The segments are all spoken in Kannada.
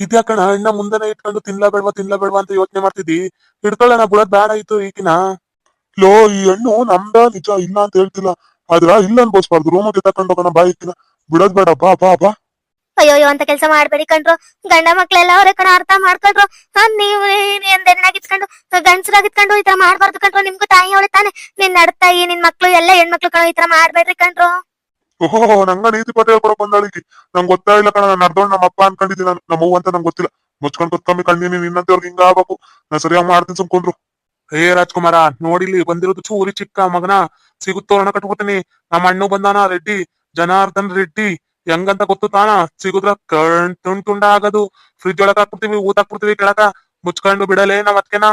ಇದ್ಯಾಕಣ ಅಣ್ಣ ಮುಂದೆನೆ ಇಟ್ಕೊಂಡು ತಿನ್ಲಾ ಬೇಡ್ವಾ ಅಂತ ಯೋಚನೆ ಮಾಡ್ತಿದ್ದಿ? ಹಿಡ್ಕೊಳ್ಳೋಣ, ಬಿಡೋದ್ ಬೇಡ ಆಯ್ತು ಈಗಿನ ಲೋ, ಈ ಹಣ್ಣು ನಮ್ದ ನಿಜ ಇಲ್ಲ ಅಂತ ಹೇಳ್ತಿಲ್ಲ. ಆದ್ರ ಇಲ್ಲ ಅನ್ಬೋಸ್ಬಾರ್ದು ರೂಮಿಗೆ ತಕೊಂಡ್ ಹೋಗೋಣ, ಬಾ ಈಗಿನ ಬಿಡೋದ್ ಬೇಡ, ಬಾ ಬಾ ಬಾ. ಅಂತ ಕೆಲಸ ಮಾಡ್ಬೇಡಿ ಕಣ್ರು. ಗಂಡ ಮಕ್ಳೆಲ್ಲ ಅವರೇ ಕಣ, ಅರ್ಥ ಮಾಡ್ಕೊಂಡ್ರು ನೀವು ಹೆಣ್ಣಾಗಿತ್ಕೊಂಡು ಗಂಡಸರಾಗಿತ್ಕೊಂಡು ಈ ತರ ಮಾಡ್ಬಾರ್ದು ಕಣ್ರು. ನಿಮ್ಗೂ ತಾಯಿ ಅವಳೆ ತಾನೆ. ನಿನ್ ನಡ್ತಾಯಿ ನಿನ್ ಮಕ್ಳು ಎಲ್ಲ ಹೆಣ್ಮಕ್ಳು ಕಣ, ಈ ತರ ಮಾಡ್ಬೇಡ್ರಿ ಕಣ್ರು. ಓಹೋ ನಂಗ ನೀತಿ ಪಾಠ ಹೇಳ್ಕೊಡಕ್ ಬಂದಾಳಿಕಿ ನಂಗೆ ಗೊತ್ತಾ ಇಲ್ಲ ಕಣ ನಾನು ನಡ್ದೋಣ್ ನಮ್ಮ ಅಪ್ಪ ಅನ್ಕೊಂಡಿದ್ದೀನಿ ನಾನು ನಮ್ಮ ಅವ್ವ ಅಂತ ನಂಗೆ ಗೊತ್ತಿಲ್ಲ ಮುಚ್ಕೊಂಡ್ ಕುತ್ಕಮ್ಮಿ ಕಣ್ಣಿನಿ ನಿನ್ನಂತವ್ರಿಗೆ ಹಿಂಗ ಆಗ್ಬೇಕು ನಾ ಸರಿಯಾಗಿ ಮಾಡ್ತೀನಿ ಸುಮ್ಕೊಂಡ್ರು ಏ ರಾಜ್ಕುಮಾರ ನೋಡಿಲಿ ಬಂದಿರೋದು ಚೂರಿ ಚಿಕ್ಕ ಮಗನ ಸಿಗುತ್ತೋ ಹಣ ಕಟ್ಕೋತೀನಿ ನಮ್ಮ ಅಣ್ಣು ಬಂದಾನ ರೆಡ್ಡಿ ಜನಾರ್ದನ್ ರೆಡ್ಡಿ ಹೆಂಗಂತ ಗೊತ್ತು ತಾನ ಸಿಗುದ್ರ ಕಣ್ ತುಂಡ್ ತುಂಡ ಆಗದು ಫ್ರಿಜ್ ಒಳಗ್ ಹಾಕ್ಬಿಡ್ತೀವಿ ಊಟ ಹಾಕ್ಬಿಡ್ತೀವಿ ಕೆಳಕ ಮುಚ್ಕೊಂಡು ಬಿಡಲೇ ನಾವ್ ಅದಕ್ಕೆನ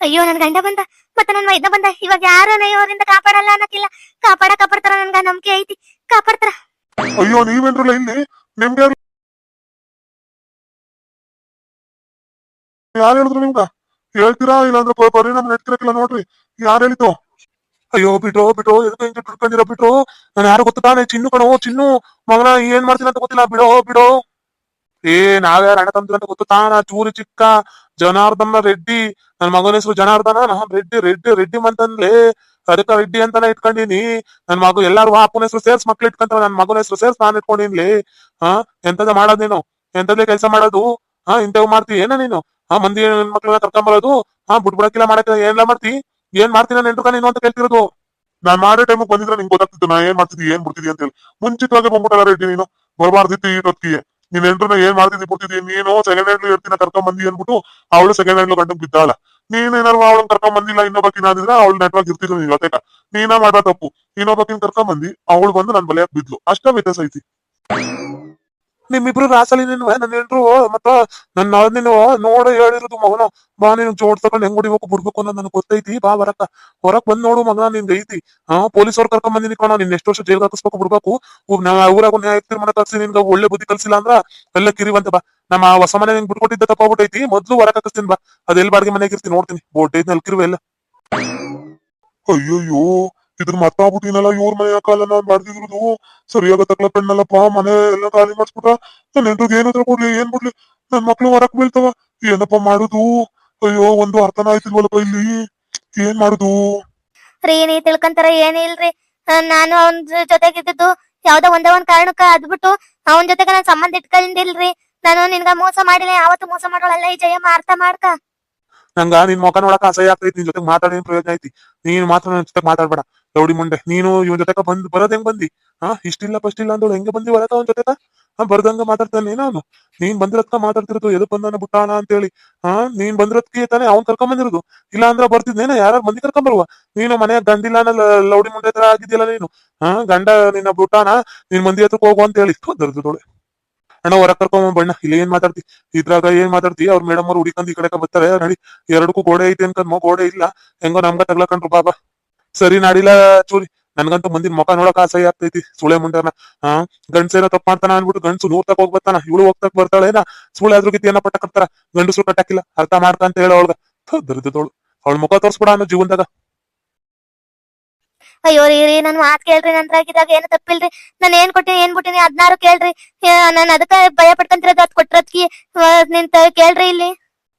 ಅಯ್ಯೋ ನನ್ ಗಂಡ ಬಂದ ಮತ್ತೆ ನನ್ ವೈದ್ಯ ಬಂದ ಇವಾಗ ಯಾರು ಅವರಿಂದ ಕಾಪಾಡಲ್ಲ ಅನ್ನಕ್ಕಿಲ್ಲ ಕಾಪಾಡ ಕಾಪಾಡ್ತಾರ ನನ್ಗ ನಂಬಿಕೆ ಐತಿ ಕಾಪಾಡ್ತಾರ ಅಯ್ಯೋ ನೀವೇನ್ರಲ್ಲ ಇಲ್ಲಿ ನಿಮ್ಗೆ ಯಾರು ಯಾರು ಹೇಳಿದ್ರು ನಿಮ್ಗ ಹೇಳ್ತೀರಾ ಇಲ್ಲಾಂದ್ರೆ ಪ- ಪರಿಣಾಮ ನೆಟ್ಕಿರಕ್ಕಿಲ್ಲ ನೋಡ್ರಿ ಯಾರು ಹೇಳಿತು ಅಯ್ಯೋ ಬಿಟ್ರು ಬಿಟ್ರು ಎದಕ್ಕೆ ಹಿಂಗೆ ಬಿಟ್ಕೊಂಡಿರೋ ಬಿಟ್ರು ನಾನು ಯಾರು ಗೊತ್ತು ತಾನೆ ಚಿನ್ನು ಕಣೋ ಚಿನ್ನು ಮಗನ ಏನ್ ಮಾಡ್ತೀನಿ ಅಂತ ಗೊತ್ತಿಲ್ಲ ಬಿಡೋ ಬಿಡೋ ಏ ನಾವ್ಯಾರ ಅಣ್ಣ ತಂದ್ರು ಅಂತ ಗೊತ್ತು ತಾನ ಚೂರಿ ಚಿಕ್ಕ ಜನಾರ್ದನ ರೆಡ್ಡಿ, ನನ್ ಮಗನ ಹೆಸರು ಜನಾರ್ದನ ರೆಡ್ಡಿ ರೆಡ್ಡಿ ರೆಡ್ಡಿ ಅಂತಂದ್ಲೆ ಅದಕ್ಕ ರೆಡ್ಡಿ ಅಂತಾನೆ ಇಟ್ಕೊಂಡಿನಿ. ನನ್ ಮಗು ಎಲ್ಲಾರು ಅಪ್ಪನ ಹೆಸರು ಸೇರ್ಸ್, ಮಕ್ಳು ಇಟ್ಕೊಂತಾರ, ನನ್ ಮಗನ ಹೆಸರು ಸೇರ್ಸ್, ನಾನ್ ಇಟ್ಕೊಂಡಿನ್ಲಿ. ಹಾ, ಎಂತದ ಮಾಡೋದ್ ನೀನು? ಎಂತದ್ದೇ ಕೆಲಸ ಮಾಡೋದು? ಹಾ, ಇಂಥವ್ ಮಾಡ್ತಿ, ಏನ ನೀನು? ಹಾ, ಮಂದಿ ಮಕ್ಳನ್ನ ಕರ್ಕೊಂಬರೋದು? ಹಾ ಬಿಡ್ಬಿಡಕ್ಕಿಲ್ಲ ಮಾಡಕ್ಕೆ ಏನೆಲ್ಲ ಮಾಡ್ತಿ? ಏನ್ ಮಾಡ್ತೀನಿ ನಾನು ಎಂಟ್ರಕ ನೀನು ಅಂತ ಕೇಳ್ತಿರೋದು? ನಾನ್ ಮಾಡೋ ಟೈಮಿಗೆ ಬಂದಿದ್ರೆ ನಿಂಗೆ ಗೊತ್ತಾಗ್ತಿತ್ತು, ನಾ ಏನ್ ಮಾಡ್ತಿದ್ದಿ, ಏನ್ ಬಿಡ್ತಿದ್ದಿ ಅಂತ ಹೇಳಿ. ಮುಂಚಿತವಾಗಿ ಬಂದ್ಬಿಟ್ಟಲ್ಲ ರೆಡ್ಡಿ ನೀನು? ಬರಬಾರ್ದಿತ್ತು ಈ ಹೊತ್ತಿಗೆ ನೀನ್ ಎಂಟ್ರನ್ನ ಏನ್ ಮಾಡ್ತಿದ್ದಿ ಬಿಡ್ತಿದ್ದಿ ನೀನು ಸೆಕೆಂಡ್ ಹ್ಯಾಂಡ್ ಇರ್ತೀನ ಕರ್ಕೊಂಡ್ ಬಂದಿ ಅನ್ಬಿಟ್ಟು ಅವಳು ಸೆಕೆಂಡ್ ಹ್ಯಾಂಡ್ ಕಂಡು ಬಿದ್ದಾಳ. ನೀನ್ ಏನಾರು ಅವಳನ್ನ ಕರ್ಕೊಂಡ್ ಬಂದಿಲ್ಲ ಇನ್ನೊಬ್ಬಕಿನ ಅಂದಿದ್ರೆ ಅವಳು ನೆಟ್ವರ್ಕ್ ಇರ್ತಿದ್ರು ನೀನ್ ಜೊತೆಗ. ನೀನ ಮಾಡೋ ತಪ್ಪು. ಇನ್ನೊಬ್ಬಕಿನ ಕರ್ಕೊಂಡ್ ಬಂದಿ, ಅವಳು ಬಂದು ನನ್ ಬಲೆಯಕ್ ಬಿದ್ಲು. ಅಷ್ಟ ವ್ಯತ್ಯಾಸ ಐತಿ. ನಿಮ್ಮಿಬ್ರು ರಾಸಲಿ ನೀನು ನನ್ನ ಹೆಂಡ್ರು ಮತ್ತ ನನ್ನ ನೀನು ನೋಡ ಹೇಳಿರೋದು ಮಗನ. ಬಾ, ನೀನು ಜೋಡ್ ತಗೊಂಡ್ ಹೆಂಗ್ ಹೊಡಿಬೇಕು ಬಿಡ್ಬೇಕು ಅನ್ನೋದು ನನಗೆ ಗೊತ್ತೈತಿ. ಬಾ ಬರಕ್ಕ ಹೊರಕ್ ಬಂದ್ ನೋಡು ಮಗನ ನಿನ್ ಐತಿ. ಹಾ ಪೊಲೀಸ್ ಅವ್ರ ಕರ್ಕೊಂಡ್ ಬಂದಿನಿ ಕಣ. ನಿನ್ ಎಷ್ಟು ವರ್ಷ ಜೈಲ್ ಹಾಕಿಸ್ಬೇಕು ಬಿಡ್ಬೇಕು ಊರಾಗ ನ್ಯಾಯ ತೀರ್ಮಾನ ಕಲ್ಸಿ ನಿನ್ಗ ಒಳ್ಳೆ ಬುದ್ಧಿ ಕಲ್ಸಿಲ್ಲ ಅಂದ್ರ ಎಲ್ಲ ಕಿರಿವಂತ ಬಾ. ನಮ್ಮ ಹೊಸ ಮನೆ ನಿಂಗೆ ಬಿಟ್ಕೊಟ್ಟಿದ್ದ ತಪ್ಪಾಗ್ಬಿಟ್ಟೈತಿ ಮೊದ್ಲು ಹೊರಕ್ ಹಾಕಿಸ್ತೀನಿ ಬಾ. ಅದೆಲ್ ಬಾಡಿಗೆ ಮನೆಗೆ ಇರ್ತೀನಿ, ನೋಡ್ತೀನಿ. ಬೋಟ್ ಐತಿ ಕಿರುವೆ ಎಲ್ಲ. ಅಯ್ಯಯ್ಯೋ ಇದ್ರ ಮತ್ತಾಗ್ಬಿಟ್ಟಿನಲ್ಲ ಇವ್ರ ಮನೆ ಕಾಲ ನಾನ್ ಮಾಡ್ತಿದ್ರು ಸರಿಯಾಗ ತಕ್ಲ ಕಣ್ಣಲ್ಲಪ್ಪ ಮನೆ ಎಲ್ಲ ಖಾಲಿ ಮಾಡಿಸ್ಬಿಟ್ಟ ನನ್ ಹೆಂಡ್ರಿಗೆ ಏನಾದ್ರು ಕೊಡ್ಲಿ ಏನ್ ಬಿಡ್ಲಿ. ನನ್ ಮಕ್ಳು ಹೊರಕ್ ಬೀಳ್ತಾವ. ಏನಪ್ಪ ಮಾಡುದು? ಅಯ್ಯೋ ಒಂದು ಅರ್ಥನ ಆಯ್ತಿಲ್ವಲ್ಲಪ್ಪ ಇಲ್ಲಿ. ಏನ್ ಮಾಡುದು? ರೀ ನೀ ತಿಳ್ಕೊಂತಾರ ಏನಿಲ್ರಿ ನಾನು ಅವನ್ ಇದ್ದಿದ್ದು ಯಾವ್ದೋ ಒಂದೇ ಒಂದ್ ಕಾರಣಕ್ಕ ಅದ್ಬಿಟ್ಟು ಅವನ್ ಜೊತೆಗೆ ನಾನ್ ಸಂಬಂಧ ಇಟ್ಕೊಂಡಿಲ್ರಿ ನಾನು ನಿನ್ಗ ಮೋಸ ಮಾಡಿಲ್ಲ ಯಾವತ್ತು ಮೋಸ ಮಾಡೋಳಲ್ಲ ಈ ಜಯಮ್ಮ ಅರ್ಥ ಮಾಡ್ಕ. ನಂಗ ನಿನ್ ಮುಖ ನೋಡಕ್ ಅಸಹ್ಯ ಆಗ್ತೈತಿ ನಿನ್ ಜೊತೆ ಮಾತಾಡಿನ ಪ್ರಯೋಜನ ಐತಿ. ನೀನ್ ಮಾತ್ರ ನನ್ ಜೊತೆ ಮಾತಾಡ್ಬೇಡ. ರೌಡಿ ಮುಂಡೆ. ನೀನು ಇವನ್ ಜೊತೆಗ ಬಂದ್, ಬರೋದ್ ಹೆಂಗ್ ಬಂದಿ? ಹಾ, ಇಷ್ಟಿಲ್ಲ ಫಸ್ಟ್ ಇಲ್ಲ ಅಂದೋಳು. ಹೆಂಗೆ ಬಂದಿ ಬರತ ಅವನ್ ಜೊತೆ ಹಾ, ಬರ್ದಂಗ ಮಾತಾಡ್ತಾನೆ ನಾನು. ನೀನ್ ಬಂದಿರತ್ಕ ಮಾತಾಡ್ತಿರೋದು ಎದಕ್ ಬಂದಾನ ಅಂತ ಅಂತೇಳಿ. ಹಾ, ನೀನ್ ಬಂದಿರತ್ಕಿ ತಾನೆ ಅವ್ನ್ ಕರ್ಕೊಂಡ್ ಬಂದಿರೋದು ಇಲ್ಲ ಅಂದ್ರ ಬರ್ತಿದ್ನೇನ? ಯಾರು ಮಂದಿ ಕರ್ಕೊಂಡ್ ಬರುವ ನೀನು ಮನೆಯ ಗಂಡಿಲ್ಲ ಲೌಡಿ ಮುಂಡೆ ಹತ್ರ ಆಗಿದ್ಯಲ್ಲ ನೀನು? ಹಾ, ಗಂಡ ನಿನ್ನ ಬುಟ್ಟಾನ? ನಿನ್ ಮಂದಿ ಹತ್ರ ಹೋಗು ಅಂತ ಹೇಳಿ ದರ್ದೋಳೆ ಅಣ್ಣ ಹೊರಗ್ ಕರ್ಕೊಂಡ್ ಬಣ್ಣ. ಇಲ್ಲ ಏನ್ ಮಾತಾಡ್ತಿ? ಇದ್ರಾಗ ಏನ್ ಮಾತಾಡ್ತಿ? ಅವ್ರ ಮೇಡಮ್ ಅವ್ರು ಹುಡಿಕಂದ್ ಈ ಕಡೆ ಬರ್ತಾರೆ. ನಡಿ, ಎರಡಕ್ಕೂ ಗೋಡೆ ಐತೆ ಅನ್ಕೊಂಡ್ ಗೋಡೆ ಇಲ್ಲ. ಹೆಂಗೋ ನಮ್ಗ ತಗ್ಲಕಂಡ್ರು, ಬಾಬಾ. ಸರಿ ನಾಡಿಲ್ಲ ಚೂರಿ. ನನ್ಗಂತೂ ಮಂದಿನ ಮುಖ ನೋಡಕ್ ಅಸಹ್ಯ ಆಗ್ತೈತಿ. ಸುಳೆ ಮುಂಡನ ಹಾ ಗಂಡ್ಸೇನೋ ತಪ್ಪ ಮಾಡ್ತಾನ ಅನ್ಬಿಟ್ಟು ಗಂಡ್ಸು ನೂರ್ ತಕ ಹೋಗ್ ಬರ್ತಾನ ಇವಳು ಹೋಗ್ತಕ್ ಬರ್ತಾಳೇನ ಸುಳೆ ಆದ್ರೂ ಗಿತ್ತಿ ಏನ ಪಟ್ಟ ಕಟ್ತಾರ? ಗಂಡಸರು ಕಟ್ಟಾಕಿಲ್ಲ ಅರ್ಥ ಮಾಡ್ತಾ ಅಂತ ಹೇಳ ಅವಳ್ಗ. ದರ್ದದೋಳು ಅವಳ ಮುಖ ತೋರ್ಸ್ಬಿಡ ಅನ್ನೋ ಜೀವನದಾಗ. ಅಯ್ಯೋ ರೀ ರೀ ನನ್ ಮಾತ್ ಕೇಳ್ರಿ ನಂದ್ರಾಗಿದಾಗ ಏನು ತಪ್ಪಿಲ್ರಿ? ನಾನ್ ಏನ್ ಕೊಟ್ಟಿನಿ ಏನ್ ಬಿಟ್ಟಿನಿ ಅದ್ನಾರು ಕೇಳ್ರಿ. ನಾನು ಅದಕ್ಕ ಭಯ ಪಡ್ಕಂತಿರೋದು ಅದ್ ಕೊಟ್ಟಿರೋದ್ಕಿ ನಿಂತ ಕೇಳ್ರಿ ಇಲ್ಲಿ.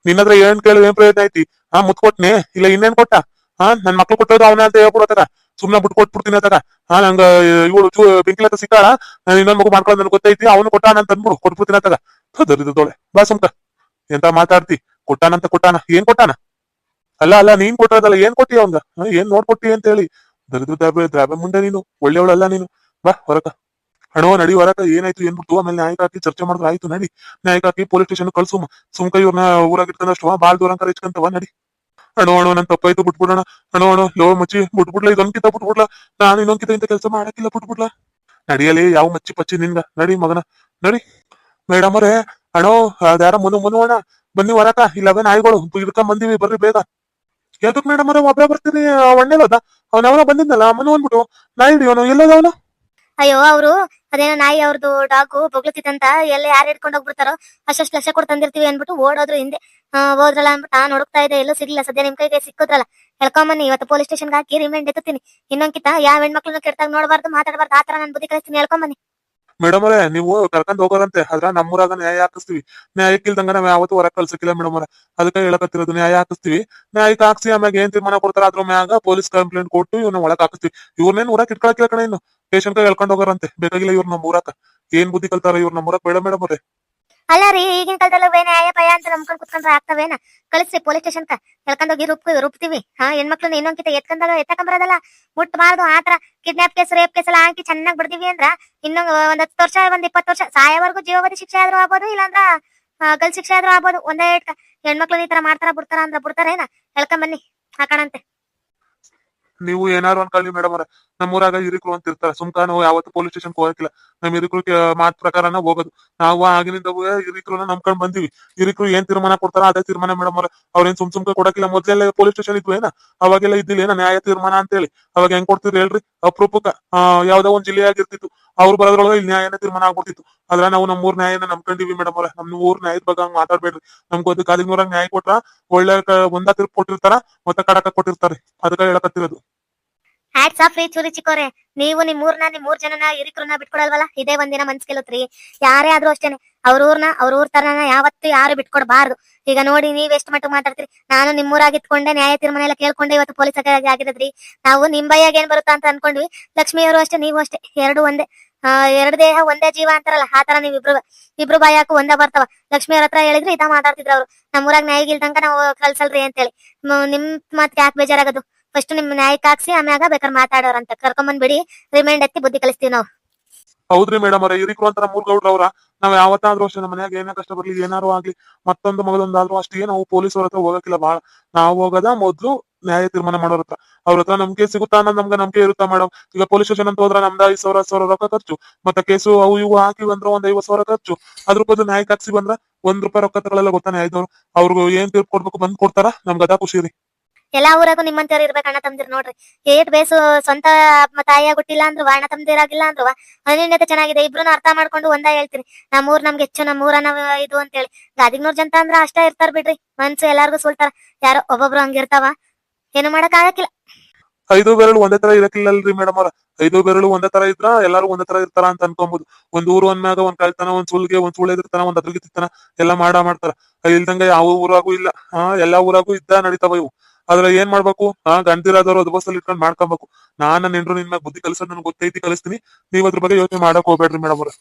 ನಿನ್ನತ್ರ ಏನ್ ಕೇಳಿ ಏನ್ ಪ್ರಯೋಜನ ಐತಿ? ಹಾ ಮುತ್ ಕೊಟ್ನಿ ಇಲ್ಲ ಇನ್ನೇನ್ ಕೊಟ್ಟ? ಹಾ, ನನ್ ಮಕ್ಳು ಕೊಟ್ಟೋದು ಅವನ ಅಂತ ಹೇಳ್ಬಿಡತಾರ ಸುಮ್ನೆ ಬಿಟ್ಟು ಕೊಟ್ಬಿಡ್ತೀನಿ ಅತ್ತಾಗ ಹಾ, ನಂಗ ಇವಳು ಚೂ ಸಿಕ್ಕಾಳ, ನಾನು ಇನ್ನೊಂದ್ ಮಗು ಮಾಡ್ಕೊಳ್ಳೋದು ನನ್ಗೆ ಗೊತ್ತೈತಿ, ಅವನು ಕೊಟ್ಟಾನ ಅಂತ ಅಂದ್ಬಿಡು, ಕೊಟ್ಬಿಡ್ತೀನಿ ಅತ್ತಾಗ ತೋಳೆ ಬಾ ಸುಮ್ಕ. ಎಂತ ಮಾತಾಡ್ತಿ? ಕೊಟ್ಟಾನ ಅಂತ ಕೊಟ್ಟಾನ? ಏನ್ ಕೊಟ್ಟಾನ? ಅಲ್ಲ ಅಲ್ಲ, ನೀನ್ ಕೊಟ್ಟಿರೋದಲ್ಲ ಏನ್ ಕೊಟ್ಟಿ ಅವಂಗ? ಏನ್ ನೋಡ್ಕೊಟ್ಟಿ ಅಂತ ಹೇಳಿ. ದರಿದ್ರ ದ್ರಾಬೆ ದ್ರಾಬೆ ಮುಂಡೆ ನೀನು, ಒಳ್ಳೆಯವಳಲ್ಲ ನೀನು. ಬಾ, ಹೊರಕ. ಹಣೋ ನಡಿ, ಹೊರಕ. ಏನಾಯ್ತು ಏನ್ಬಿಟ್ಟು ಆಮೇಲೆ ನ್ಯಾಯಕ್ಕೆ ಹಾಕಿ ಚರ್ಚೆ ಮಾಡಿದ್ರೆ ಆಯ್ತು, ನಡಿ. ನ್ಯಾಯಕ್ಕೆ ಹಾಕಿ ಪೊಲೀಸ್ ಸ್ಟೇಷನ್ ಕಳ್ಸು ಸುಮ್ಕ ಇವ್ರನ್ನ ಊರಾಗ ಇಟ್ಕೊಂಡಷ್ಟು ಬಾಳ್ ದೂರ ಇಚ್ಕೊಂತವ ನಡಿ. ಅಣೋ ಅಣೋ ನನ್ ತಪ್ಪಾಯ್ತು, ಬಿಟ್ಬಿಡೋಣ. ಅಣೋ ಅಣೋ ಲೋ ಮಚ್ಚಿ, ಬಿಟ್ಬಿಡ್ಲ ಇದೊಂದ್ಕಿತ ಬಿಟ್ಬಿಡ್ಲಾ. ನಾನು ಇನ್ನೊಂದ್ಕಿತ ಇಂತ ಕೆಲಸ ಮಾಡಕ್ಕಿಲ್ಲ, ಬಿಟ್ಬಿಡ್ಲಾ. ನಡಿಯಲಿ ಯಾವ ಮಚ್ಚಿ ಪಚ್ಚಿ ನಿನ್ಗ. ನಡಿ ಮಗನ. ನಡಿ. ಮೇಡಮ್ ಅವ್ರೆ ಅಣೋ ಅದ್ಯಾರ ಮುನು ಮುನು ಅಣ್ಣ. ಬನ್ನಿ ಹೊರಕ, ಇಲ್ಲವೇ ನಾಯಿಗಳು. ಇದಕ್ಕ ಬಂದಿವಿ, ಬರ್ರಿ ಬೇಗ. ಎದಕ್ ಮೇಡಮ್ ಅವ್ರೆ ಒಬ್ಬರೇ ಬರ್ತೀನಿ ಒಣ್ಣೆಲೋದ ಅವನವನ ಬಂದಿದ್ನಲ್ಲ, ಮನು ಅಂದ್ಬಿಟ್ಟು. ನಾಯಿ ಹಿಡಿಯೋನು, ಎಲ್ಲೋದ ಅವನು ಅಯ್ಯೋ, ಅವ್ರು ಅದೇನೋ ನಾಯಿ ಅವ್ರದ್ದು ಡಾಗು ಬೊಗ್ಲತ್ತಿತ್ತಂತ ಎಲ್ಲ ಯಾರು ಹಿಡ್ಕೊಂಡು ಹೋಗ್ಬಿಡ್ತಾರೋ ಅಷ್ಟಷ್ಟು ಲಕ್ಷ ಕೊಟ್ಟು ತಂದಿರ್ತೀವಿ ಅನ್ಬಿಟ್ಟು ಓಡೋದ್ರು ಹಿಂದೆ. ಹೋದ್ರಲ್ಲ ಅನ್ಬಿಟ್ಟು ನಾನ್ ಹುಡುಕ್ತಾ ಇದ್ದೆ, ಎಲ್ಲೂ ಸಿಗ್ಲಿಲ್ಲ. ಸದ್ಯ ನಿಮ್ ಕೈಗೆ ಸಿಕ್ಕೋದ್ರಲ್ಲ. ಹೇಳ್ಕೊಂಬನ್ನಿ, ಇವತ್ತು ಪೊಲೀಸ್ ಸ್ಟೇಷನ್ಗೆ ಹಾಕಿ ರಿಮೈಂಡ್ ಎತ್ತೀನಿ ಇನ್ನೊಂದ್ಕಿತ, ಯಾವ ಹೆಣ್ಮಕ್ಳನ್ನ ಕೆಡ್ತಾಗ ನೋಡಬಾರ್ದು, ಮಾತಾಡಬಾರ್ದು ಆತರ ನಾನು ಬುದ್ಧಿ ಕಳಿಸ್ತೀನಿ ಹೇಳ್ಕೊಂಬನ್ನಿ. ಮೇಡಮ್ ಅವರೇ, ನೀವು ಕರ್ಕೊಂಡ್ ಹೋಗೋರಂತೆ. ಅದ್ರ ನಮ್ಮೂರಾಗ ನ್ಯಾಯ ಹಾಕಿಸ್ತೀವಿ. ನ್ಯಾಯಕ್ಕಿಲ್ದಂಗ ನಾವ್ ಯಾವತ್ತು ಹೊರ ಕಳ್ಸಕ್ಕಿಲ್ಲ ಮೇಡಮ್ ಅವರ. ಅದಕ್ಕೆ ಹೇಳಕತ್ತಿರೋದು ನ್ಯಾಯ ಹಾಕಿಸ್ತೀವಿ. ನ್ಯಾಯಕ್ಕೆ ಹಾಕ್ಸಿ ಆಮ್ಯಾಗ ಏನ್ ತೀರ್ಮಾನ ಕೊಡ್ತಾರ ಅದ್ರ ಮ್ಯಾಗ ಪೊಲೀಸ್ ಕಂಪ್ಲೇಂಟ್ ಕೊಟ್ಟು ಇವ್ನ ಒಳಗ್ ಹಾಕಿಸ್ತೀವಿ. ಇವ್ರನ್ನೇನ್ ಊರಾಕ್ ಇಟ್ಕೊಳಕಿಲ್ಲ ಕಣ ಇನ್ನು. ಪೇಷಂಟ್ ಹೇಳ್ಕೊಂಡ್ ಹೋಗೋರಂತೆ. ಬೇಕಾಗಿಲ್ಲ ಇವ್ರ ನಮ್ಮ ಊರಾಕ ಏನ್ ಬುದ್ಧಿ ಕಲ್ತಾರ ಇವ್ರ ನಮ್ಮ ಊರಕ್ ಬೇಡ ಮೇಡಮ್ ಅವ್ರೆ. ಅಲ್ಲ ರೀ ಈಗಿನ ಕಾಲದಲ್ಲಿ ಬೇನೆ ಆಯ ಪಯ ಅಂತ ನಂಬ್ಕೊಂಡ್ ಕುತ್ಕೊಂಡ್ರೆ ಆಗ್ತಾವೇನ? ಕಳಿಸ್ರಿ ಪೊಲೀಸ್ ಸ್ಟೇಷನ್ ಹೋಗಿ ರುಪ್ ರುಪ್ತೀವಿ ಹಾ ಹೆಣ್ಮಕ್ಳನ್ನ ಇನ್ನೊಂದ್ಕಿತ ಎತ್ಕೊಂಡಾಗ ಎತ್ತಕೊಂಬರೋದಲ್ಲ. ಮುಟ್ಬಾರ್ದು ಆತರ ಕಿಡ್ನಾಪ್ ಕೇಸ್ ರೇಪ್ ಕೇಸ್ ಎಲ್ಲ ಹಾಕಿ ಚೆನ್ನಾಗಿ ಬಿಡ್ತೀವಿ ಅಂದ್ರ ಇನ್ನೊಂದ್ ಒಂದ್ ಹತ್ತು ವರ್ಷ ಒಂದ್ ಇಪ್ಪತ್ತು ವರ್ಷ ಸಾಯವರೆಗೂ ಜೀವಾವಧಿ ಶಿಕ್ಷೆ ಆದ್ರೂ ಆಗ್ಬೋದು ಇಲ್ಲಾಂದ್ರ ಆ, ಗಲ್ ಶಿಕ್ಷೆ ಆದ್ರೂ ಆಗ್ಬೋದು. ಒಂದೇ ಹೆಣ್ಮಕ್ಳನ್ನ ಈ ತರ ಮಾಡ್ತಾರ ಬಿಡ್ತಾರ ಅಂದ್ರ ಬಿಡ್ತಾರೇನ? ಹೇಳ್ಕೊಂಬನ್ನಿ ಹಾಕಣಂತೆ. ನೀವು ಏನಾರು ಅನ್ಕೊಳ್ಳಿ ಮೇಡಮ್ ಅವ್ರೆ, ನಮ್ಮೂರಾಗ ಹಿರಿಕರು ಅಂತ ಇರ್ತಾರೆ. ಸುಮ್ಕ ನಾವು ಯಾವತ್ತು ಪೊಲೀಸ್ ಸ್ಟೇಷನ್ ಹೋಗಕ್ಕಿಲ್ಲ ನಮ್ ಹಿರಿಕರು ಮಾತ್ ಪ್ರಕಾರನ ಹೋಗೋದು. ನಾವು ಆಗಿನಿಂದ ಹಿರಿಕರನ್ನ ನಂಬ್ಕೊಂಡ್ ಬಂದಿವಿ. ಹಿರಿಕರು ಏನ್ ತೀರ್ಮಾನ ಕೊಡ್ತಾರ ಅದೇ ತೀರ್ಮಾನ ಮೇಡಮ್ ಅವ್ರ. ಅವ್ರೇನ್ ಸುಮ್ ಸುಮ್ಕ ಕೊಡಕ್ಕಿಲ್ಲ ಮೊದ್ಲೆಲ್ಲ ಪೊಲೀಸ್ ಸ್ಟೇಷನ್ ಇದ್ವು ಏನ? ಅವಾಗೆಲ್ಲ ಇದ್ದಿಲ್ಲ ಏನ ನ್ಯಾಯ ತೀರ್ಮಾನ ಅಂತ ಹೇಳಿ ಅವಾಗ ಹೆಂಗ್ ಕೊಡ್ತಿದ್ರು ಹೇಳ್ರಿ? ಅಪ್ರೂಪಕ್ಕ ಯಾವ್ದೋ ಒಂದ್ ಜಿಲ್ಲೆಯಾಗಿರ್ತಿತ್ತು ಅವ್ರು ಬರೋದ್ರೊಳಗೆ ಇಲ್ಲಿ ನ್ಯಾಯನ ತೀರ್ಮಾನ ಆಗ್ಬಿಡ್ತಿತ್ತು ಆದ್ರೆ ನಾವು ನಮ್ಮ ಊರ್ ನ್ಯಾಯನ ನಂಬ್ಕೊಂಡಿವಿ ಮೇಡಮ್ ಅವ್ರೆ. ನಮ್ಮ ಊರ್ ನ್ಯಾಯದ ಬಗ್ಗೆ ಹಂಗ್ ಮಾತಾಡ್ಬೇಡ್ರಿ. ನಮ್ಗೆ ಅದು ನ್ಯಾಯ ಕೊಟ್ರ ಒಳ್ಳೆ ಒಂದ ತೀರ್ಪು ಕೊಟ್ಟಿರ್ತಾರ, ಮತ್ತೆ ಕಡಕ ಕೊಟ್ಟಿರ್ತಾರೆ. ಅದಕ್ಕೆ ಹೇಳಕತ್ತಿರೋದು. ಹ್ಯಾಟ್ಸ್ ಆಫ್ ರೀ ಚೂರಿ ಚಿಕ್ಕೋರೆ. ನೀವು ನಿಮ್ ಊರ್ನ ನಿಮ್ ಮೂರ್ ಜನನ, ಹಿರಿಕರನ್ನ ಬಿಟ್ಕೊಡಲ್ವಲ್ಲ? ಇದೇ ಒಂದಿನ ಮನ್ಸ್ ಯಾರೇ ಆದ್ರೂ ಅಷ್ಟೇನೆ. ಅವ್ರ ಊರ್ನ, ಅವ್ರ ಊರ್ ತರನ ಯಾವತ್ತೂ ಯಾರು ಬಿಟ್ಕೊಡ್ಬಾರ್ದು. ಈಗ ನೋಡಿ ನೀವ್ ಎಷ್ಟು ಮಟ್ಟಿಗೆ ಮಾತಾಡ್ತೀರಿ? ನಾನು ನಿಮ್ ಊರಾಗ ಇತ್ಕೊಂಡೆ ನ್ಯಾಯ ತೀರ್ಮಾನ ಎಲ್ಲ ಕೇಳ್ಕೊಂಡೆ ಇವತ್ತು ಪೊಲೀಸ್ ಆಗಿರದ್ರಿ. ನಾವು ನಿಮ್ ಬೈಯಾಗ ಏನ್ ಬರುತ್ತಾ ಅಂತ ಅನ್ಕೊಂಡ್ವಿ. ಲಕ್ಷ್ಮಿಯವರು ಅಷ್ಟೇ, ನೀವು ಅಷ್ಟೇ. ಎರಡು ಒಂದೇ. ಎರಡು ದೇಹ ಒಂದೇ ಜೀವ ಅಂತಾರಲ್ಲ, ಆ ತರ ನೀವ್ ಇಬ್ರು ಇಬ್ರು ಬಾಯಾಕು ಒಂದೇ ಬರ್ತಾವ. ಲಕ್ಷ್ಮಿಯವ್ರ ಹತ್ರ ಹೇಳಿದ್ರೆ ಇದ ಮಾತಾಡ್ತಿದ್ರು ಅವ್ರು. ನಮ್ಮೂರಾಗ ನ್ಯಾಯ ಇಲ್ದಂಗ ನಾವು ಕಲ್ಸಲ್ರಿ ಅಂತೇಳಿ. ನಿಮ್ ಮಾತ್ ಯಾಕೆ ಬೇಜಾರಾಗದು? ಫಸ್ಟ್ ನಿಮ್ ನ್ಯಾಯಕ್ಕೆ ಹಾಕ್ಸಿ, ಆಮ್ಯಾಗ ಬೇಕಾದ್ರೆ ಮಾತಾಡೋರಂತ ಕರ್ಕೊಂಬಂದ್ ಬಿಡಿ ರಿಮೈಂಡ್ ಎತ್ತಿ ಬುದ್ಧಿ ಕಲಿಸ್ತೀವಿ ನಾವು. ಹೌದ್ರಿ ಮೇಡಮ್ ಅವ್ರ, ಹಿರಿಕರು ಅಂತ ಮೂರ್ ಗೌಡ್ರ ಅವ್ರ. ನಾವ್ ಯಾವತ್ತಾದ್ರೂ ಅಷ್ಟೇ ನಮ್ಮ ಮನ್ಯಾಗ ಏನೇ ಕಷ್ಟ ಬರ್ಲಿ, ಏನಾರು ಆಗ್ಲಿ, ಮತ್ತೊಂದು ಮಗದೊಂದಾದ್ರೂ ಅಷ್ಟೇ, ನಾವು ಅವ್ರ ಹತ್ರ ಹೋಗಕ್ಕಿಲ್ಲ ಬಾಳ. ನಾವ್ ಹೋಗದ ಮೊದ್ಲು ನ್ಯಾಯ ತೀರ್ಮಾನ ಮಾಡೋರ ಹತ್ರ. ಅವ್ರ ಹತ್ರ ನಮ್ಗೆ ಸಿಗುತ್ತಾ ಅನ್ನೋದು ನಮ್ಗೆ ನಂಬಿಕೆ ಇರುತ್ತಾ ಮೇಡಮ್ ಈಗ ಪೊಲೀಸ್ ಸ್ಟೇಷನ್ ಅಂತ ಹೋದ್ರ ನಮ್ದ ಐದ್ ಸಾವಿರ ಸಾವಿರ ರೊಕ್ಕ ಖರ್ಚು. ಮತ್ತೆ ಕೇಸು ಅವು ಇವು ಹಾಕಿ ಬಂದ್ರ ಒಂದ್ ಐವತ್ ಸಾವಿರ ಖರ್ಚು. ಅದ್ರ ಬದಲು ನ್ಯಾಯ ಹಾಕ್ಸಿ ಬಂದ್ರ ಒಂದ್ ರೂಪಾಯಿ ರೊಕ್ಕ ತಗೊಳ್ಳಲ್ಲ ಗೊತ್ತಾ ನ್ಯಾಯದವ್ರು ಅವ್ರಿಗೂ ಏನ್ ತೀರ್ಪು ಕೊಡ್ಬೇಕು ಬಂದ್ ಕೊಡ್ತಾರ? ನಮ್ಗೆ ಅದ ಖುಷಿ ರೀ. ಎಲ್ಲಾ ಊರಾಗೂ ನಿಮ್ಮಂತವ್ರು ಇರ್ಬೇಕು, ಅಣ್ಣ ತಮ್ದಿರ್ ನೋಡ್ರಿ. ಏಟ್ ಬೇಸು ಸ್ವಂತ ತಾಯಿಯ ಗುಟ್ಟಿಲ್ಲ ಅಂದ್ರು ಅಣ್ಣ ತಮ್ದಿರಾಗಿಲ್ಲ ಅಂದ್ರು ಅನಿನ್ಯತೆ ಚೆನ್ನಾಗಿದೆ ಇಬ್ರು ಅರ್ಥ ಮಾಡ್ಕೊಂಡು ಒಂದ ನಮ್ಮ ನಮ್ಮೂರ್ ನಮ್ಗೆ ಹೆಚ್ಚು, ನಮ್ಮೂರ ನಾವ್ ಇದು ಅಂತೇಳಿ. ಗಾದಿಗ್ನೂರ್ ಜನ ಅಂದ್ರ ಅಷ್ಟ ಇರ್ತಾರ ಬಿಡ್ರಿ, ಮನ್ಸು ಎಲ್ಲಾರ್ಗು ಸುಳ್ತಾರ ಯಾರೋ ಒಬ್ಬೊಬ್ರು ಹಂಗಿರ್ತಾವ ಏನು ಮಾಡಕ್ ಆಗಕ್ಕಿಲ್ಲ. ಐದು ಬೆರಳು ಒಂದೇ ತರ ಇರಕ್ಕಿಲ್ಲಲ್ರಿ ಮೇಡಮ್ ಅವ್ರ. ಐದು ಬೆರಳು ಒಂದೇ ತರ ಇದ್ರ, ಎಲ್ಲಾರು ಒಂದೇ ತರ ಇರ್ತಾರ ಅಂತ ಅನ್ಕೊಂಬುದು. ಒಂದ್ ಊರು ಅಂದ್ಮ್ಯಾಗ ಒಂದ್ ಕಳ್ತನ ಒಂದ್ ಸುಲ್ಗೆ, ಒಂದ್ ಸುಳ್ಳು ಎದಿರ್ತಾನ, ಒಂದ್ ಅದ್ರಿಗೆ ತಿತ್ತಾನ ಎಲ್ಲಾ ಮಾಡ ಮಾಡ್ತಾರ. ಇಲ್ದಂಗ ಯಾವ ಊರಾಗೂ ಇಲ್ಲ. ಹಾ, ಎಲ್ಲಾ ಊರಾಗೂ ಇದ್ದ ನಡೀತಾವ ಇವು. ಆದ್ರ ಏನ್ ಮಾಡ್ಬೇಕು? ಆ ಗಂಡಿರಾದವ್ರು ಅದ್ ಬಸ್ಸಲ್ಲಿ ಇಟ್ಕೊಂಡ್ ಮಾಡ್ಕೊಬೇಕು. ನಾನ್ ನನ್ನ ನಿನ್ ಮ್ಯಾಗ ಬುದ್ಧಿ ಕಲಿಸೋದ್ ನನ್ಗೆ ಗೊತ್ತೈತಿ, ಕಲಿಸ್ತೀನಿ. ನೀವ್ ಅದ್ರ ಬಗ್ಗೆ ಯೋಚನೆ ಮಾಡಕ್ ಹೋಗ್ಬೇಡ್ರಿ ಮೇಡಮ್ ಅವ್ರ.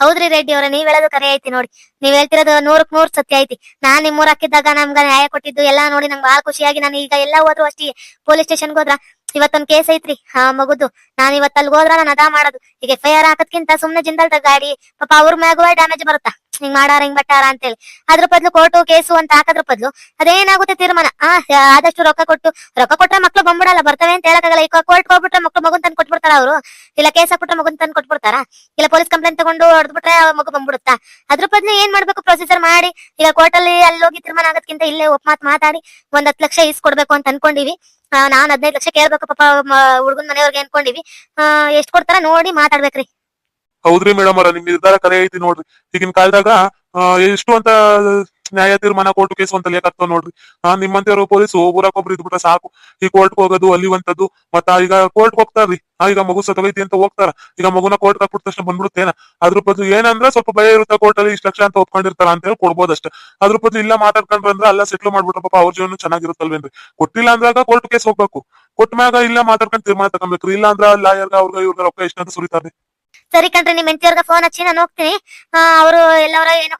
ಹೌದ್ರಿ ರೆಡ್ಡಿ ಅವ್ರ, ನೀವ್ ಹೇಳೋದು ಕರೆ ಐತಿ ನೋಡಿ. ನೀವ್ ಹೇಳ್ತಿರೋದು ನೂರಕ್ ನೂರ್ ಸತ್ಯ ಐತಿ. ನಾನ್ ನಿಮ್ಮೂರ್ ಹಾಕಿದ್ದಾಗ ನಮ್ಗ ನ್ಯಾಯ ಕೊಟ್ಟಿದ್ದು ಎಲ್ಲಾ ನೋಡಿ ನಂಗೆ ಬಹಳ ಖುಷಿಯಾಗಿ ನಾನು ಈಗ ಎಲ್ಲಾ ಹೋದ್ರು ಅಷ್ಟೇ. ಪೊಲೀಸ್ ಸ್ಟೇಷನ್ಗೆ ಹೋದ್ರ ಇವತ್ತೊಂದ್ ಕೇಸ್ ಐತ್ರಿ. ಆ ಮಗುದು. ನಾನ್ ಇವತ್ತಲ್ಲಿ ಹೋದ್ರ ನಾನು ಅದಾ ಮಾಡೋದು. ಈಗ ಎಫ್ ಐ ಆರ್ ಹಾಕದ್ಕಿಂತ ಸುಮ್ನೆ ಜಿಂದಲ್ದ ಗಾಡಿ. ಪಾಪ ಅವ್ರ ಮ್ಯಾಗುವ ಡ್ಯಾಮೇಜ್ ಬರುತ್ತಾ? ಹಿಂಗ್ ಮಾಡಾರ ಹಿಂಗ್ ಬಟ್ಟಾರ ಅಂತೇಳಿ. ಅದ್ರ ಬದ್ಲು ಕೋರ್ಟು ಕೇಸು ಅಂತ ಹಾಕದ್ರ ಬದ್ಲು ಅದೇನಾಗುತ್ತೆ ತೀರ್ಮಾನ? ಆ ಆದಷ್ಟು ರೊಕ್ಕ ಕೊಟ್ಟು, ರೊಕ್ಕ ಕೊಟ್ರೆ ಮಕ್ಳು ಬಂದ್ಬಿಡಲ್ಲ, ಬರ್ತವೆ ಅಂತ ಹೇಳಕ್ಕಾಗಲ್ಲ. ಈಗ ಕೋರ್ಟ್ ಹೋಗ್ಬಿಟ್ರೆ ಮಕ್ಳು ಮಗುನ್ ತಂದು ಕೊಟ್ಬಿಡ್ತಾರ ಅವರು? ಇಲ್ಲ ಕೇಸ್ ಹಾಕ್ಬಿಟ್ರೆ ಮಗುನ್ ತಂದು ಕೊಟ್ಬಿಡ್ತಾರ? ಇಲ್ಲ ಪೊಲೀಸ್ ಕಂಪ್ಲೇಂಟ್ ತಗೊಂಡು ಹೊಡೆದ್ಬಿಟ್ರೆ ಮಗು ಬಂದ್ಬಿಡುತ್ತಾ? ಅದ್ರ ಬದ್ಲು ಏನ್ ಮಾಡ್ಬೇಕು ಪ್ರೊಸೀಜರ್ ಮಾಡಿ? ಈಗ ಕೋರ್ಟ್ ಅಲ್ಲಿ ಅಲ್ಲಿ ಹೋಗಿ ತೀರ್ಮಾನ ಆಗೋದ್ಕಿಂತ ಇಲ್ಲೇ ಒಪ್ ಮಾತ್ ಮಾತಾಡಿ, ಒಂದ್ ಹತ್ತು ಲಕ್ಷ ಇಸ್ಕೊಡ್ಬೇಕು ಅಂತ ಅನ್ಕೊಂಡಿವಿ. ನಾನ್ ಹದಿನೈದು ಲಕ್ಷ ಕೇಳ್ಬೇಕು ಪಾಪ ಹುಡುಗನ್ ಮನೆಯವ್ರಿಗೆ ಅನ್ಕೊಂಡಿವಿ. ಎಷ್ಟ್ ಕೊಡ್ತಾರ ನೋಡಿ ಮಾತಾಡ್ಬೇಕ್ರಿ. ಹೌದ್ರಿ ಮೇಡಮ್ ಅವ್ರ, ನಿಮ್ ನಿರ್ಧಾರ ಕರೆ ಐತಿ ನೋಡ್ರಿ. ಈಗಿನ ಕಾಲದಾಗ ಎಷ್ಟು ಅಂತ ನ್ಯಾಯ ತೀರ್ಮಾನ ಕೋರ್ಟ್ ಕೇಸ್ ಅಂತ ಲೇಖ ನೋಡ್ರಿ. ಹಾ ನಿಮ್ಮಂತವ್ರು ಪೊಲೀಸ್ ಊರಾಗ ಒಬ್ರು ಇದ್ಬಿಟ್ರೆ ಸಾಕು. ಈ ಕೋರ್ಟ್ ಹೋಗೋದು ಅಲ್ಲಿ ಒಂತದ್ದು ಮತ್ತ ಈಗ ಕೋರ್ಟ್ ಹೋಗ್ತಾರ್ರಿ. ಹಾ ಈಗ ಮಗು ಸತ್ತೋಗೈತಿ ಅಂತ ಹೋಗ್ತಾರ. ಈಗ ಮಗುನ ಕೋರ್ಟ್ ಹಾಕ್ಬಿಟ್ಟ ತಕ್ಷಣ ಬಂದ್ಬಿಡುತ್ತೇನ? ಅದ್ರ ಬದಲು ಏನಂದ್ರೆ ಸ್ವಲ್ಪ ಭಯ ಇರುತ್ತೆ ಕೋರ್ಟ್ ಅಲ್ಲಿ ಇಷ್ಟ ಲಕ್ಷ ಅಂತ ಒಪ್ಕೊಂಡಿರ್ತಾರ ಅಂತ ಹೇಳಿ ಕೊಡ್ಬೋದಷ್ಟೇ. ಅದ್ರ ಬದಲು ಇಲ್ಲ ಮಾತಾಡ್ಕೊಂಡ್ರ ಅಂದ್ರೆ ಅಲ್ಲ ಸೆಟ್ಲ್ ಮಾಡ್ಬಿಟ್ರ ಪಾಪ ಅವ್ರ ಜೀವನ ಚೆನ್ನಾಗಿರುತ್ತಲ್ವೇನ್ರಿ? ಕೊಟ್ಟಿಲ್ಲ ಅಂದ್ರಾಗ ಕೋರ್ಟ್ ಕೇಸ್ ಹೋಗ್ಬೇಕು. ಕೊಟ್ಟ ಮ್ಯಾಗ ಇಲ್ಲ ಮಾತಾಡ್ಕೊಂಡು ತೀರ್ಮಾನ ತಗೊಬೇಕ್ರಿ ಇಲ್ಲ ಅಂದ್ರೆ ಲಾಯರ್ಗ ಅವ್ರಿಗೆ ಇವ್ರಿಗೆ ರೊಕ್ಕ ಎಷ್ಟು ಅಂತ ಸುರಿತಾರ್ರಿ. ಸರಿ ಕಣ್ರಿ, ನಿಮ್ ಹೆಂಡತಿಯವ್ರಿಗೆ ಫೋನ್ ಹಚ್ಚಿ ನಾನು ಹೋಗ್ತೀನಿ. ಅವರು ಎಲ್ಲವರ ಏನು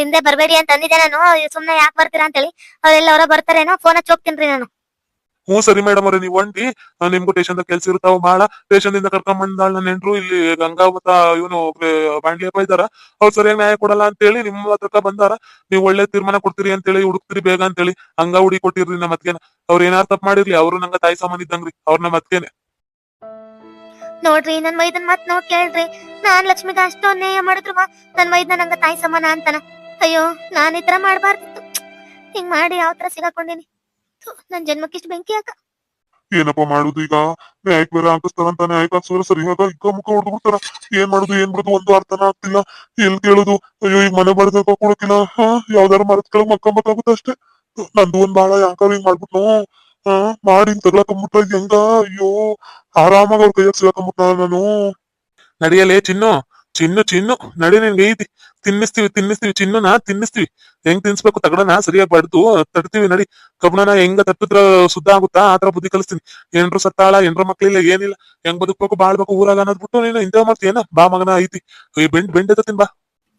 ಹಿಂದೆ ಬರಬೇಡಿ ಅಂತ ಅಂದಿದ್ದೆ ನಾನು. ಸುಮ್ನೆ ಯಾಕೆ ಬರ್ತೀರಾ ಅಂತೇಳಿ. ಅವ್ರೆಲ್ಲವರ ಬರ್ತಾರೇನೋ ಫೋನ್ ಹಚ್ಚಿ ಹೋಗ್ತೀನಿ ನಾನು. ಹ್ಞೂ ಸರಿ ಮೇಡಮ್ ಅವ್ರೆ, ನೀವು ಒಂಟಿ ನಿಮ್ಗೂ ಟೇಷನ್ದಾಗ ಕೆಲ್ಸ ಇರ್ತಾವ ಬಹಳ ಕರ್ಕೊಂಡ್ ಬಂದಾಳ ನನ್ನ ನೆಂಟ್ರು ಇಲ್ಲಿ ಗಂಗಾ ಇವನು ಬಾಂಡ್ಲಿಯಪ್ಪ ಇದಾರ ಅವ್ರು ಸರಿಯಾಗಿ ನ್ಯಾಯ ಕೊಡಲ್ಲ ಅಂತೇಳಿ ನಿಮ್ಮ ಹತ್ರಕ್ಕ ಬಂದಾರ. ನೀವು ಒಳ್ಳೆ ತೀರ್ಮಾನ ಕೊಡ್ತೀರಿ ಅಂತೇಳಿ, ಹುಡುಕ್ತಿರಿ ಬೇಗ ಅಂತೇಳಿ. ಹಂಗ ಹುಡಿ ಕೊಟ್ಟಿರ್ರಿ ನಮ್ಮ ಅತ್ಗೆನ. ಅವ್ರ ಏನಾರ ತಪ್ಪು ಮಾಡಿರ್ಲಿ, ಅವ್ರು ನಂಗ ತಾಯಿ ಸಾಮಾನ್ ಇದ್ದಂಗ್ರಿ. ಅವ್ರ ನಮ್ಮ ನೋಡ್ರಿ, ನನ್ ಮೈದನ್ ಮತ್ ನೋಡ್ ಕೇಳ್ರಿ. ನಾನ್ ಲಕ್ಷ್ಮಿಗ ಅಷ್ಟು ಅನ್ಯಾಯ ಮಾಡಿದ್ರು ನನ್ ಮೈದನ ನಂಗ ತಾಯಿ ಸಮಾನ ಅಂತಾನ. ಅಯ್ಯೋ, ನಾನ್ ಈ ತರ ಮಾಡ್ಬಾರ್ದಿತ್ತು. ಹಿಂಗ್ ಮಾಡಿ ಯಾವ ತರ ಸಿಗಾಕೊಂಡಿನಿ. ನನ್ ಜನ್ಮಕ್ಕಿಷ್ಟು ಬೆಂಕಿ ಹಾಕ ಏನಪ್ಪಾ ಮಾಡುದು ಈಗ? ನ್ಯಾಯಕ್ ಬೇರೆ ಹಾಕಿಸ್ತಾರಂತ ನ್ಯಾಯಕ್ ಹಾಕ್ಸಿದ್ರೆ ಸರಿ ಆಗ ಈಗ ಮುಖ ಹೊಡೆದು ಬಿಡ್ತಾರ. ಏನ್ ಮಾಡುದು, ಏನ್ ಬಿಡುದು ಒಂದು ಅರ್ಥನ ಆಗ್ತಿಲ್ಲ. ಎಲ್ ಕೇಳುದು? ಅಯ್ಯೋ, ಈಗ ಮನೆ ಬಡದ ಕೊಡಕಿಲ್ಲ. ಹಾ, ಯಾವ್ದಾರ ಮರದ ಕೆಳಗ್ ಮಕ್ಕೊಂಬಕ್ಕಾಗುತ್ತೆ ಅಷ್ಟೇ. ನಂದು ಒಂದ್ ಬಾಳ ಯಾಕಾರ ಹಿಂಗ್ ಮಾಡ್ಬಿಟ್ನು. ಆ ಮಾಡಿ ತಗ್ಲಾಕೊಂಬಿಟ್ಟ ಹೆಂಗ ಅಯ್ಯೋ ಆರಾಮಾಗ ಅವ್ರ ಕೈಯಾಗ ಸಿಗಾಕೊಂಬಿಟ್ಟ ನಾನು ನಡಿಯಲೇ ಚಿನ್ನು ಚಿನ್ನು ಚಿನ್ನು ನಡಿ ನಿನ್ಗೆ ಐತಿ ತಿನ್ನಿಸ್ತೀವಿ ತಿನ್ನಿಸ್ತೀವಿ ಚಿನ್ನನ ತಿನ್ನಿಸ್ತೀವಿ ಹೆಂಗ್ ತಿನ್ಸ್ಬೇಕು ತಗಡನ ಸರಿಯಾಗಿ ಬಡ್ದು ತಡ್ತೀವಿ ನಡಿ ಕಬ್ಬಣನ ಹೆಂಗ ತಟ್ಟಿದ್ರ ಶುದ್ಧ ಆಗುತ್ತಾ ಆತರ ಬುದ್ಧಿ ಕಲಿಸ್ತೀನಿ ಎಂಡ್ರು ಸತ್ತಾಳ ಎಂಡ್ರ ಮಕ್ಳಿಲ್ಲ ಏನಿಲ್ಲ ಹೆಂಗ್ ಬದುಕ್ಬೇಕು ಬಾಳ್ಬೇಕು ಊರಾಗ ಅನ್ನೋದ್ಬಿಟ್ಟು ನೀನು ಇಂತ ಮಾಡ್ತೀಯನ ಬಾ ಮಗನ ಐತಿ ಈ ಬೆಂಡ್ ಬೆಂಡ್ ಎತ್ತತೀನಿ ಬಾ